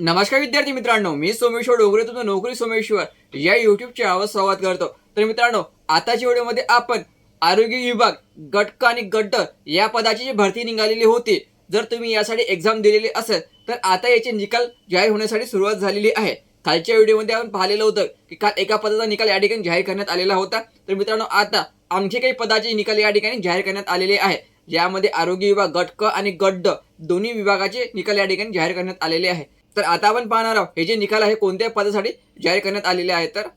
नमस्कार विद्यार्थी मित्रांनो मी सोमेश्वर डोंगरे तुमचं नोकरी सोमेश्वर या युट्यूबच्या आवाज संवाद करतो. तर मित्रांनो आताच्या व्हिडिओमध्ये आपण आरोग्य विभाग गटक आणि गड्ड या पदाची जी भरती निघालेली होती जर तुम्ही यासाठी एक्झाम दिलेली असेल तर आता याचे निकाल जाहीर होण्यासाठी सुरुवात झालेली आहे. कालच्या व्हिडिओमध्ये आपण पाहिलेलं होतं की काल एका पदाचा निकाल या ठिकाणी जाहीर करण्यात आलेला होता. तर मित्रांनो आता आणखी काही पदाचे निकाल या ठिकाणी जाहीर करण्यात आलेले आहे ज्यामध्ये आरोग्य विभाग गटक आणि गड्ड दोन्ही विभागाचे निकाल या ठिकाणी जाहीर करण्यात आलेले आहे तर आता आपण पाहणार आहोत हे जे निकाल आहे कोणत्या पदासाठी जाहीर करण्यात आलेले आहे तर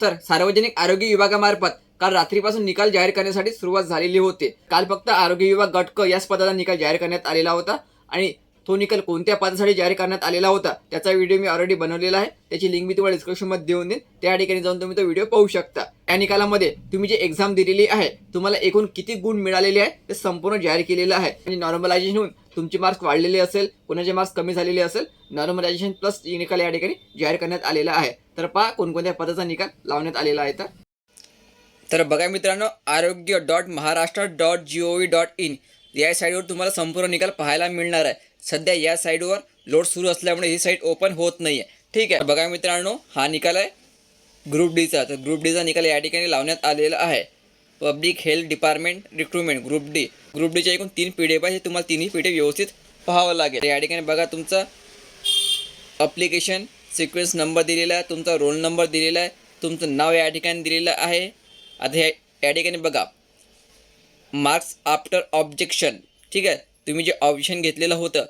तर सार्वजनिक आरोग्य विभागामार्फत काल रात्रीपासून निकाल जाहीर करण्यासाठी सुरुवात झालेली होती. काल फक्त आरोग्य विभाग गटक याच पदाचा निकाल जाहीर करण्यात आलेला होता आणि तो निकाल कोणत्या पदासाठी जाहीर करण्यात आलेला होता त्याचा व्हिडिओ मी ऑलरेडी बनवलेला आहे. त्याची लिंक मी तुम्हाला डिस्क्रिप्शनमध्ये देऊन देईन. त्या ठिकाणी जाऊन तुम्ही तो व्हिडिओ पाहू शकता. या निकालामध्ये तुम्ही जे एक्झाम दिलेली आहे तुम्हाला एकूण किती गुण मिळालेले आहे ते संपूर्ण जाहीर केलेलं आहे. आणि नॉर्मलायझेशन होऊन तुमचे मार्क्स वाढलेले असेल कोणाचे मार्क्स कमी झालेले असेल नॉर्मलायझेशन प्लस निकाल या ठिकाणी जाहीर करण्यात आलेला आहे. तर पहा कोणकोणत्या पदाचा निकाल लावण्यात आलेला आहे तर. तर बघा मित्रांनो Arogya dot Maharashtra dot G O V dot in या साईडवर तुम्हाला संपूर्ण निकाल पाहायला मिळणार आहे. सध्या या साईडवर लोड सुरू असल्यामुळे ही साईट ओपन होत नाही आहे ठीक आहे. बघा मित्रांनो हा निकाल आहे ग्रुप डीचा तर ग्रुप डीचा निकाल या ठिकाणी लावण्यात आलेला आहे. Public health department recruitment group D. Group डीच्या एकूण तीन पी डी हे तुम्हाला तिन्ही पी व्यवस्थित पाहावं लागेल. या ठिकाणी बघा तुमचा अप्लिकेशन सिक्वेन्स नंबर दिलेला आहे तुमचा रोल नंबर दिलेला आहे तुमचं नाव या ठिकाणी दिलेलं आहे. आता ह्या या ठिकाणी बघा. मार्क्स आफ्टर ऑब्जेक्शन ठीक आहे? तुम्ही जे ऑब्जेक्शन घेतलेलं होतं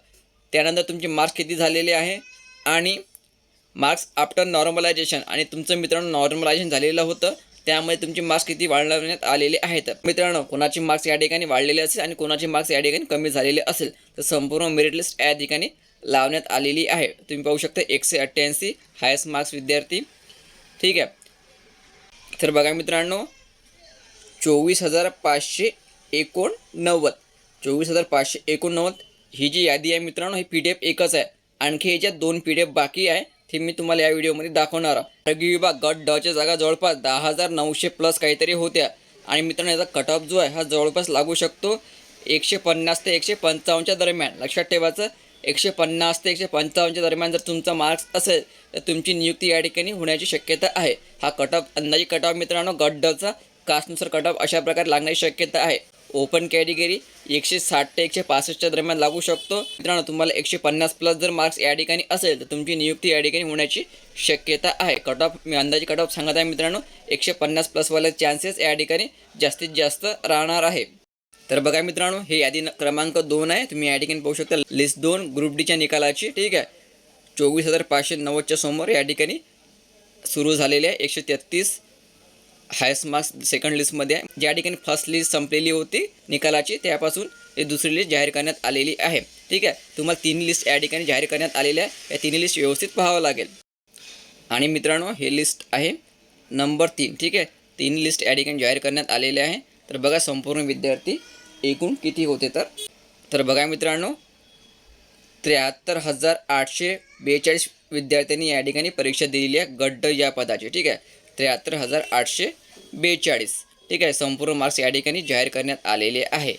त्यानंतर तुमचे मार्क्स किती झालेले आहे? आणि मार्क्स आफ्टर नॉर्मलायझेशन आणि तुमचं मित्रांनो नॉर्मलायझेशन झालेलं होतं. त्यामुळे तुमचे मार्क्स किती वाढवण्यात आलेले आहेत? मित्रांनो कोणाचे मार्क्स या ठिकाणी वाढलेले असेल आणि कोणाचे मार्क्स या ठिकाणी कमी झालेले असेल तर संपूर्ण मेरिट लिस्ट या ठिकाणी लावण्यात आलेली आहे. तुम्ही पाहू शकता एकशे अठ्ठ्याऐंशी हायस्ट मार्क्स विद्यार्थी. ठीक आहे. तर बघा मित्रांनो चोवीस हजार पाचशे एकोणनव्वद. चोवीस हजार पाचशे एकोणनव्वद ही जी यादी आहे मित्रांनो ही पी डी एफ एकच आहे. आणखी ह्याच्यात दोन पी डी एफ बाकी आहे. हे मी तुम्हाला या व्हिडिओमध्ये दाखवणार आहे. आरोग्य विभाग गट डच्या जागा जवळपास दहा हजार नऊशे प्लस काहीतरी होत्या. आणि मित्रांनो याचा कट ऑफ जो आहे हा जवळपास लागू शकतो. एकशे पन्नास ते एकशे पंचावन्नच्या दरम्यान. लक्षात ठेवायचं एकशे पन्नास ते एकशे पंचावन्नच्या दरम्यान जर तुमचा मार्क्स असेल तर तुमची नियुक्ती या ठिकाणी होण्याची शक्यता आहे. हा कट ऑफ अंदाजे कट ऑफ मित्रांनो गट डचा कास्टनुसार कट ऑफ अशा प्रकारे लागण्याची शक्यता आहे. ओपन कॅटेगरी एकशे साठ ते एकशे पासष्टच्या दरम्यान लागू शकतो. मित्रांनो तुम्हाला एकशे पन्नास प्लस जर मार्क्स या ठिकाणी असेल तर तुमची नियुक्ती या ठिकाणी होण्याची शक्यता आहे. कट ऑफ मी अंदाजे कट ऑफ सांगत आहे मित्रांनो एकशे पन्नास प्लसवाले चान्सेस या ठिकाणी जास्तीत जास्त राहणार आहे. तर बघा मित्रांनो हे यादी न- क्रमांक दोन आहे. तुम्ही या ठिकाणी पाहू शकता लिस्ट दोन ग्रुप डीच्या निकालाची ठीक आहे. चोवीस हजार पाचशे नव्वदच्या समोर या ठिकाणी सुरू झालेले आहे. एकशे तेहतीस हायस्ट मार्क्स सेकंड लिस्टमध्ये आहे. ज्या ठिकाणी फर्स्ट लिस्ट संपलेली होती निकालाची त्यापासून हे दुसरी लिस्ट जाहीर करण्यात आलेली आहे. ठीक आहे? तुम्हाला तीन लिस्ट या ठिकाणी जाहीर करण्यात आलेल्या आहे या तिन्ही लिस्ट व्यवस्थित पाहावं लागेल. आणि मित्रांनो हे लिस्ट आहे नंबर तीन. ठीक आहे? तीन लिस्ट या ठिकाणी जाहीर करण्यात आलेले आहे. तर बघा संपूर्ण विद्यार्थी एकूण किती होते तर? तर बघा मित्रांनो त्र्याहत्तर हजार आठशे बेचाळीस विद्यार्थ्यांनी या ठिकाणी परीक्षा दिलेली आहे गड्ड या पदाची. ठीक आहे? त्र्याहत्तर हजार आठशे बेचाळीस. ठीक आहे संपूर्ण मार्क्स या ठिकाणी जाहीर करण्यात आलेले आहे.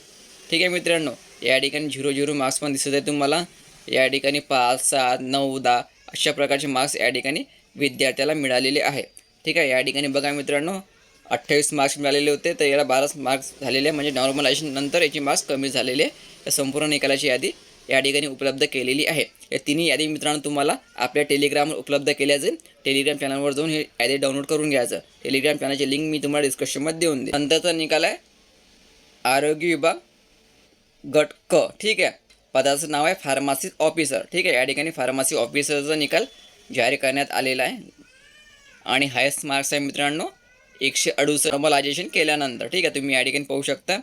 ठीक आहे मित्रांनो या ठिकाणी झिरो झिरो मार्क्स पण दिसत आहे तुम्हाला. या ठिकाणी पाच सात नऊ दहा अशा प्रकारचे मार्क्स या ठिकाणी विद्यार्थ्याला मिळालेले आहे. ठीक आहे या ठिकाणी बघा मित्रांनो अठ्ठावीस मार्क्स मिळालेले होते तर याला बाराच मार्क्स झालेले आहे. म्हणजे नॉर्मलायझेशन नंतर याचे मार्क्स कमी झालेले आहे. या संपूर्ण निकालाची यादी या ठिकाणी उपलब्ध केलेली आहे. या तिन्ही यादी मित्रांनो तुम्हाला आपल्या टेलिग्रामवर उपलब्ध केल्या जाईल. टेलिग्राम चॅनलवर जाऊन हे यादी डाउनलोड करून घ्यायचं. टेलिग्राम चॅनलची लिंक मी तुम्हाला डिस्क्रिप्शनमध्ये देऊन देईन. नंतरचा निकाल आहे. आरोग्य विभाग गट क. ठीक आहे. पदाचं नाव आहे फार्मासी ऑफिसर ठीक आहे. या ठिकाणी फार्मासी ऑफिसरचा निकाल जाहीर करण्यात आलेला आहे. आणि हायस्ट मार्क्स आहे मित्रांनो एकशे अडुसष्ट. नॉर्मलायझेशन केल्यानंतर. ठीक आहे. तुम्ही या ठिकाणी पाहू शकता.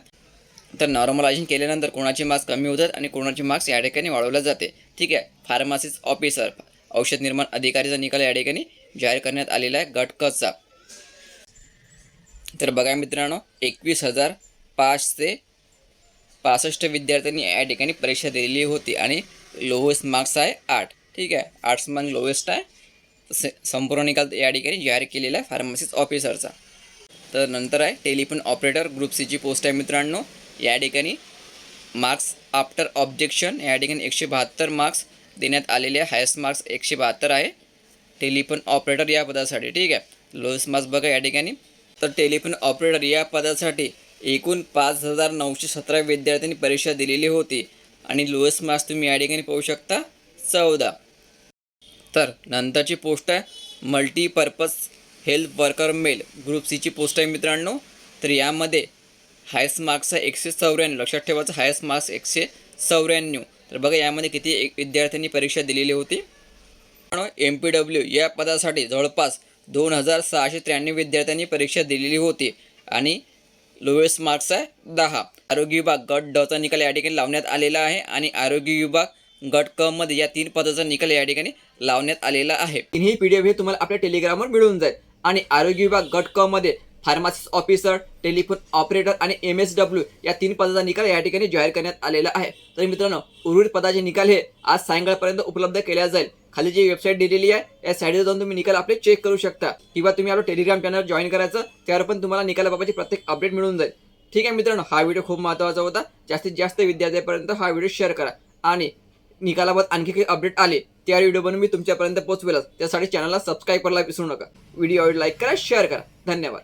तर नॉर्मलायझेशन केल्यानंतर कोणाचे मार्क्स कमी होतात आणि कोणाचे मार्क्स या ठिकाणी वाढवले जाते. ठीक आहे? फार्मासिस्ट ऑफिसर औषध निर्माण अधिकारीचा निकाल या ठिकाणी जाहीर करण्यात आलेला आहे गटकचा तर बघा मित्रांनो एकवीस हजार पाचशे पासष्ट विद्यार्थ्यांनी या ठिकाणी परीक्षा दिलेली होती आणि लोवेस्ट मार्क्स आहे आठ. ठीक आहे? आर्ट्स मार्क लोएस्ट आहे. से संपूर्ण निकाल या ठिकाणी जाहीर केलेला आहे फार्मसिस्ट ऑफिसरचा तर नंतर आहे टेलिफोन ऑपरेटर ग्रुप सीची पोस्ट आहे मित्रांनो. या ठिकाणी मार्क्स आफ्टर ऑब्जेक्शन या ठिकाणी एकशे बहात्तर मार्क्स देण्यात आलेले हायस्ट मार्क्स एकशे बहात्तर आहे. टेलिफोन ऑपरेटर या पदासाठी ठीक आहे? लोएस्ट मार्क्स बघा या ठिकाणी. तर टेलिफोन ऑपरेटर या पदासाठी एकूण पाच हजार नऊशे सतरा विद्यार्थ्यांनी परीक्षा दिलेली होती. आणि लोएस्ट मार्क्स तुम्ही या ठिकाणी पाहू शकता. चौदा. तर नंतरची पोस्ट आहे. Multipurpose health worker male group सीची पोस्ट आहे मित्रांनो. तर यामध्ये हायस्ट मार्क्स आहे एकशे चौऱ्याण्णव. लक्षात ठेवायचं हायस्ट मार्क्स एकशे चौऱ्याण्णव. तर बघा यामध्ये किती एक विद्यार्थ्यांनी परीक्षा दिलेली होती. एम पी डब्ल्यू या पदासाठी जवळपास दोन हजार सहाशे त्र्याण्णव विद्यार्थ्यांनी परीक्षा दिलेली होती. आणि लोएस्ट मार्क्स आहे दहा. आरोग्य विभाग गट डचा निकाल या ठिकाणी लावण्यात आलेला आहे. आणि आरोग्य विभाग गट क मध्ये या तीन पदाचा निकाल या ठिकाणी लावण्यात आलेला आहे. तिन्ही पी डी एफ हे तुम्हाला आपल्या टेलिग्रामवर मिळून जाईल. आणि आरोग्य विभाग गट क मध्ये फार्मासिस्ट ऑफिसर टेलिफोन ऑपरेटर आणि एम एस डब्ल्यू या तीन पदाचा निकाल या ठिकाणी जाहीर करण्यात आलेला आहे. तर मित्रांनो उर्वरित पदाचे निकाल हे आज सायंकाळपर्यंत उपलब्ध केल्या जाईल. खाली जी वेबसाईट दिलेली आहे या साईडला जाऊन तुम्ही निकाल आपले चेक करू शकता. किंवा तुम्ही आपलं टेलिग्राम चॅनल जॉईन करायचं त्यावर पण तुम्हाला निकालाबाबतची प्रत्येक अपडेट मिळून जाईल. ठीक आहे मित्रांनो हा व्हिडिओ खूप महत्त्वाचा होता. जास्तीत जास्त विद्यार्थ्यांपर्यंत हा व्हिडिओ शेअर करा. आणि निकालाबाबत आणखी काही अपडेट आले त्या व्हिडिओ बनवून मी तुमच्यापर्यंत पोहोचवेलच. त्यासाठी चॅनलला सबस्क्राईब करायला विसरू नका. व्हिडिओ लाईक करा शेअर करा. धन्यवाद.